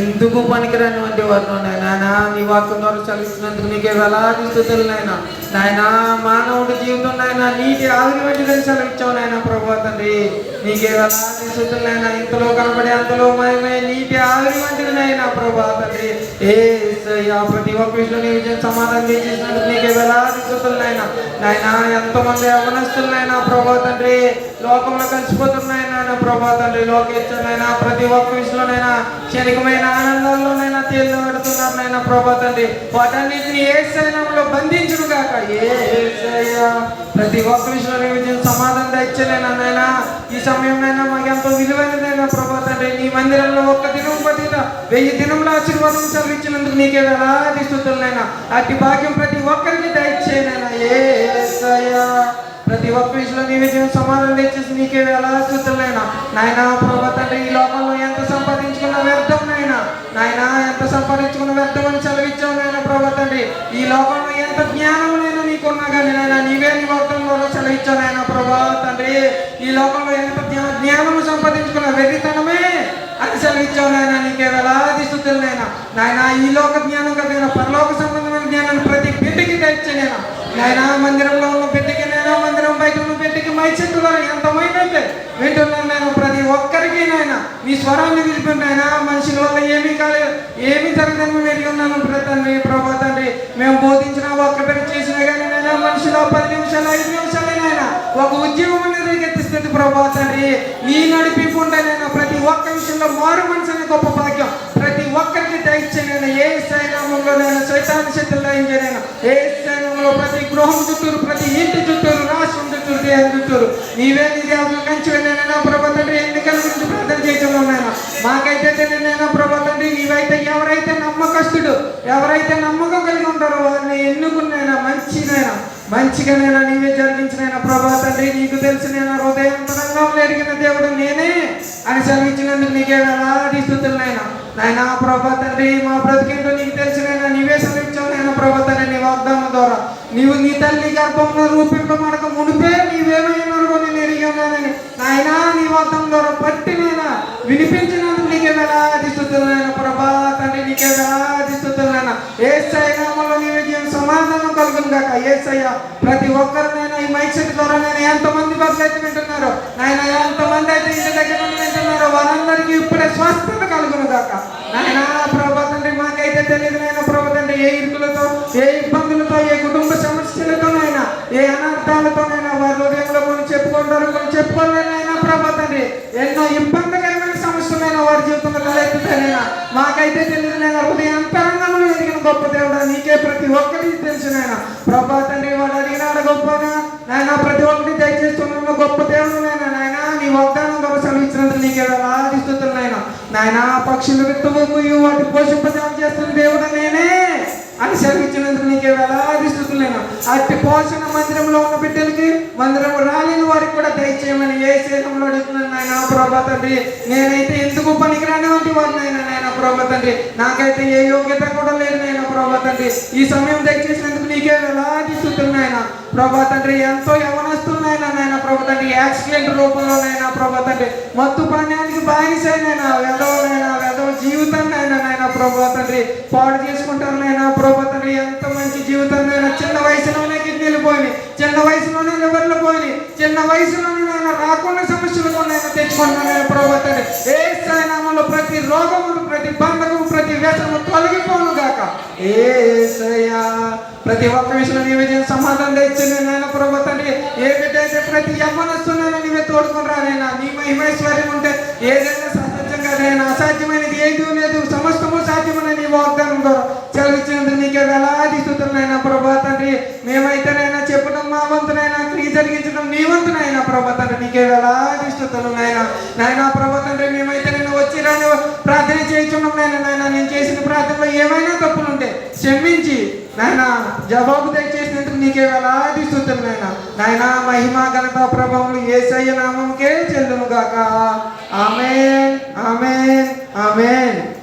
ఎందుకు పనికిరానివంటి వారు? నాయన నీ వాక్యం ద్వారా చలిస్తున్నందుకు నీకే వేలాది స్థుతులు నాయన. నాయన మానవుడి జీవితం నాయన నీటి ఆవిరి వంటిదని ఇచ్చావు నాయన ప్రభా తండ్రి. నీకే వేలాది స్థుతులు నాయన. ఇంతలో కనబడే అంతలో మయమే నీటి ఆవిరి వంటిది నాయన ప్రభా తండ్రి. ఏ ప్రతి ఒక్క విషయంలో నీ విజయం సమాధానం చేసినందుకు నీకే వేలాది స్థుతులు నాయన. నాయన ఎంతమంది యవనస్తులైనా ప్రభా తండ్రి. లోకంలో కలిసిపోతున్నాయన ప్రభా తండ్రి. లోకేచ్చనైనా ప్రతి ఒక్క విషయంలోనైనా క్షణికమైన ఆనందాల్లోనైనా తేలిపెడుతున్నారు నాయన ప్రభా తండ్రి. వాటన్నిటిని ఏ సైనంలో బంధించును కాక ఏ ప్రతి ఒక్క విషయంలో విజయం సమాధానం తెచ్చలేనా నాయన? ఈ సమయంలో మాకు ఎంతో విలువైనదైనా ప్రభా తండ్రి. నీ మందిరంలో ఒక్క దినం పట్టిన వెయ్యి దినంలో ఆశీర్వాదం చదివించినందుకు నీకే వేలాది స్థుతులైనా అట్టి భాగ్యం ప్రతి ఒక్కరికి దయచేయనైనా ఏ ప్రతి ఒక్క విషయంలో నీ విజయం సమాధానం తెచ్చేసి నీకే ఎలా స్థుతులైనా నాయన ప్రభా తండ్రి ఈ లోకంలో సంపాదించుకున్న వ్యర్థం నాయన. నాయన ఎంత సంపాదించుకున్న వ్యర్థం అని చదివించావు నాయన ప్రభా తండ్రి. ఈ లోకంలో ఎంత జ్ఞానం నేను నీకున్నా కానీ నాయన నీవే నీ వర్తంలో చదివించావు నాయన ప్రభా తండ్రి. ఈ లోకంలో ఎంత జ్ఞానం సంపాదించుకున్న వెర్రితనమే అని చదివించావు నాయన. నీకే వేలాది స్థుతులు నాయన. నాయన ఈ లోక జ్ఞానం కదా పరలోక సంబంధమైన జ్ఞానాన్ని ప్రతి బిడ్డకి తెచ్చి నేను నాయన మందిరంలో ఉన్న బిడ్డకి నేను మందిరం బయట ఉన్న బిడ్డకి మై చెట్టులో మైనైతే వింటున్నాను నేను ప్రతి ఒక్కరికి నాయన నీ స్వరాన్ని వినిపిండి మనుషుల వల్ల ఏమీ కాలేదు ఏమీ జరగదని మేము ఉన్నాను ప్ర- తండ్రి ప్రభా తండ్రి. మేము బోధించిన ఒక్క పేరు చేసినా కానీ నాయన మనుషులు పది నిమిషాలు ఐదు నిమిషాలే ఒక ఉద్యోగం రేకెత్తిస్తుంది ప్రభా తండ్రి. నీ నడిపింపు ప్రతి ఒక్క విషయంలో మారు మనసు అనే గొప్ప భాగ్యం ప్రతి ఒక్కరికి దయచేయను ఏ సైనామంలోనైనా నేను సైతాన్ని శక్తులు దయించేనైనా ఏ సైనంలో ప్రతి గృహం చుట్టూరు ప్రతి ఇంటి చుట్టూరు రాష్ట్రం చుట్టూరు దేహం చుట్టూరు నీవే నీ దేవుడు కంచి వెళ్ళినైనా చేసేది నేను ప్రభా తండ్రి నీవైతే ఎవరైతే నమ్మకస్తుడు ఎవరైతే నమ్మకం కలిగి ఉంటారో వారిని ఎన్నుకున్నైనా మంచినైనా మంచిగానైనా నీవే జరిగించినైనా ప్రభా తండ్రి నీకు తెలిసిన హృదయంతరంగా ఎరిగిన దేవుడు నేనే అని సెలవించినందుకు నీకే వేలాది స్థుతులనైనా. నాయన ప్రభా తండ్రి మా బ్రతికేంటో నీకు తెలిసినైనా నీవే సెలవించావు నాయన ప్రభా తండ్రి నీ వాగ్దానం ద్వారా. నీవు నీ తల్లి గర్భంలో రూపింపబడక ప్రతి ఒక్కరినైనా ఈ మైక్ సెట్ ద్వారా నేను ఎంతమంది అయితే వింటున్నారో నాయన ఎంతమంది అయితే ఇంటి దగ్గర నుండి వింటున్నారో వారందరికీ ఇప్పుడే స్వస్థత కలుగును కాక నాయన ప్రభా తండ్రి మాకైతే తెలియదు నాయన ప్రభా తండ్రి ఏ ఇరుకులతో ఏ ఇబ్బందులతో ఏ కుటుంబ సమస్యలతోనైనా ఏ అనర్థాలతోనైనా వారి హృదయంలో కొన్ని చెప్పుకుంటారు కొన్ని చెప్పుకోలేనైనా ప్రభా తండ్రి. ఎన్నో ఇబ్బందికరమైన సమస్యలైన వారి జీవితంలో తలెత్తుతానైనా మాకైతే తెలియదు నేను హృదయ అంతరంగంలో గొప్ప దేవుడు నీకే ప్రతి ఒక్కరికి నాయన. ప్రభా తండ్రి వాడు అడిగినాడు గొప్పగా నాయన ప్రతి ఒక్కరిని దయచేస్తున్నాను గొప్ప దేవుడు నాయన. నాయన నీ వాగ్దానం ద్వారా సెలవిచ్చినందుకు నీకే వేలాది స్థుతులు నాయన. పక్షులు విత్తబోకు వాటి పోషింపజాలు చేస్తున్న దేవుడు నేనే అని సెలవిచ్చినందుకు నీకే వేలాది స్థుతులు నాయన అట్టి పోషణ మందిరంలో ఉన్న బిడ్డలకి మందిరం రాలేని వారికి కూడా దయచేయమని ఏ శరీరంలో అడుగుతున్నాను నాయన ప్రభా తండ్రి. నేనైతే ఎందుకు పనికిరాని వంటి వాడిని నాయన నాయన ప్రభా తండ్రి. నాకైతే ఏ యోగ్యత కూడా లేదు నాయన ప్రభా తండ్రి. ఈ సమయం దయచేసినందుకు నీకే వేలాది స్థుతులు ప్రభా తండ్రి. ఎంతో యవనస్తున్నాయన నాయన ప్రభా తండ్రి. యాక్సిడెంట్ రూపంలోనైనా ప్రభా తండ్రి. మత్తు ప్రాణానికి బానిసైనా వెళ్ళవనైనా జీవితాన్ని అయినా నాయన ప్రభా తండ్రి. పాడు చేసుకుంటారు నాయన ప్రభా తండ్రి. ఎంత మంచి జీవితాన్ని అయినా చిన్న వయసులోనే కిడ్నీలు పోయినాయి. చిన్న వయసులోనే లివర్లు పోయినాయి. చిన్న వయసులోనే నాయన రాకుండా సమస్యలు కూడా తెచ్చుకుంటున్నాను ప్రభా తండ్రి. ఏ స్థాయినామంలో ప్రతి రోగము ప్రతి బంధకము ప్రతి వ్యసనము తొలగిపోను గాక. ఏసయ్యా ప్రతి ఒక్క విషయంలో నీవే సమాధానం తెచ్చింది నాయన ప్రభా తండ్రి. ఏ బిడ్డ అయితే ప్రతి యవ్వనస్తున్నానో నీవే తోడుకుని రానైనా నీ మహిమైశ్వర్యం ఉంటే ఏదైనా ఆయన అసాధ్యమైనది ఏది లేదు సమస్తము సాధ్యమని నీ వాగ్దానం ద్వారా చదివించినందుకు నీకే వేలాది స్థుతులైనా ప్రభా తండ్రి. మేమైతేనైనా చెప్పడం మా వంతునైనా క్రియ జరిగించడం నీ వంతునైనా ప్రభా తండ్రి. నీకే వేలాది స్థుతులు నాయన నాయన ప్రభా తండ్రి మేమైతే నేను వచ్చి రాని ప్రార్థన చేయించున్నాం నాయన. నాయన నేను చేసిన ప్రార్థనలో ఏమైనా తప్పులు ఉంటే క్షమించి నాయన జవాబు దయచేసినందుకు నీకే వేలాది స్థుతులు నాయన నాయన మహిమ ఘనత ప్రభావం ఏసయ్య నామంకే చెల్లును గాక. Amen amen amen.